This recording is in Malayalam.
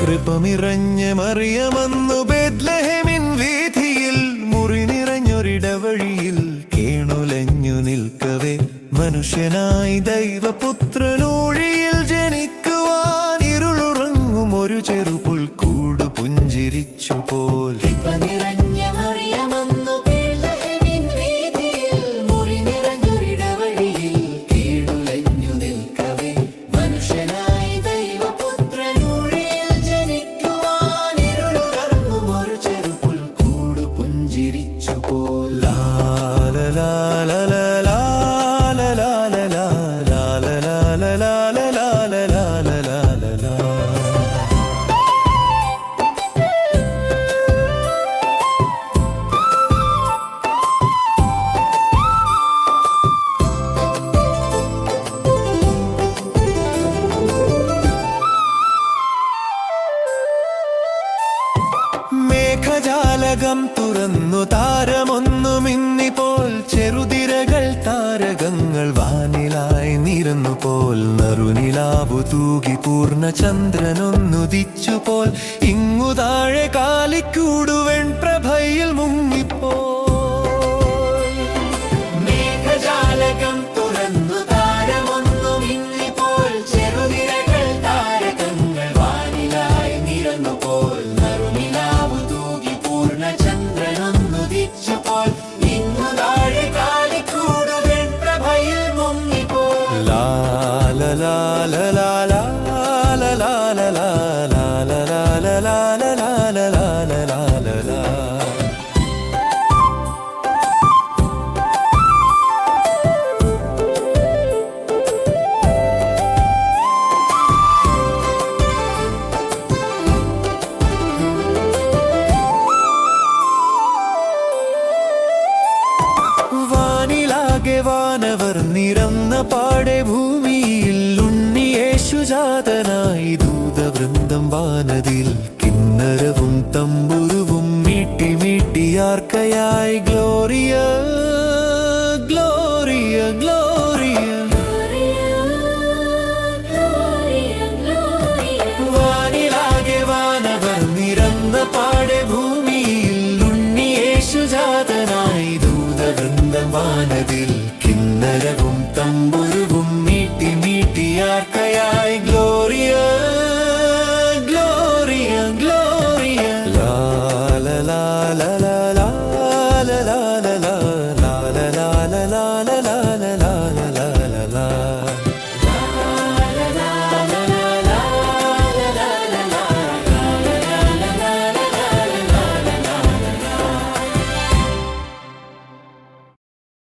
കൃപമിറഞ്ഞ മറിയമന്നു ബെദ്ലഹമിൻ വീഥിയിൽ മുറി നിറഞ്ഞൊരിടവഴിയിൽ കേണുലഞ്ഞു നിൽക്കവേ. മനുഷ്യനായി ദൈവപുത്രനൂഴിയിൽ പുഞ്ചിരിച്ചു പോലാലലാലല മേഘജാലകം തുറന്നു താരമൊന്നു മിന്നിപ്പോൾ ചെറുതിരകൾ താരകങ്ങൾ വാനിലായി നിരന്നു പോൽ നറുനിലാവു തൂകി പൂർണ ചന്ദ്രനൊന്നുദിച്ചുപോൽ ഇങ്ങു താഴെ കാലിക്കൂടുവൻ പ്രഭയിൽ മുങ്ങിപ്പോ പതിച്ചപ്പോൾ ഇന്നു താഴെ കാലിക്കൂടുവെൺ പ്രഭയിൽ മുങ്ങിപ്പോ. ലാല ലാല ലാല വാനിലാകെ വാനവർ നിറന്ന പാടെ ഭൂമിയിൽ ഉണ്ണിയേശുജാതനായി ദൂതവൃന്ദം വാനതിൽ കിന്നരവും തമ്പുരുവും മീട്ടി മീട്ടിയാർക്കയായി ഗ്ലോറിയ ഗ്ലോറിയ ഗ്ലോറിയ. വാനിലാകെ വാനവർ നിറന്ന പാടെ ഭൂമിയിൽ ഉണ്ണിയേശുജാതനായി വൃന്ദമാനതിൽ കിന്നരവും തമ്പുരുവും നീട്ടി നീട്ടിയാർക്കയായി ഗ്ലോറിയ ഗ്ലോറിയ ഗ്ലോറിയ ലാല ലാല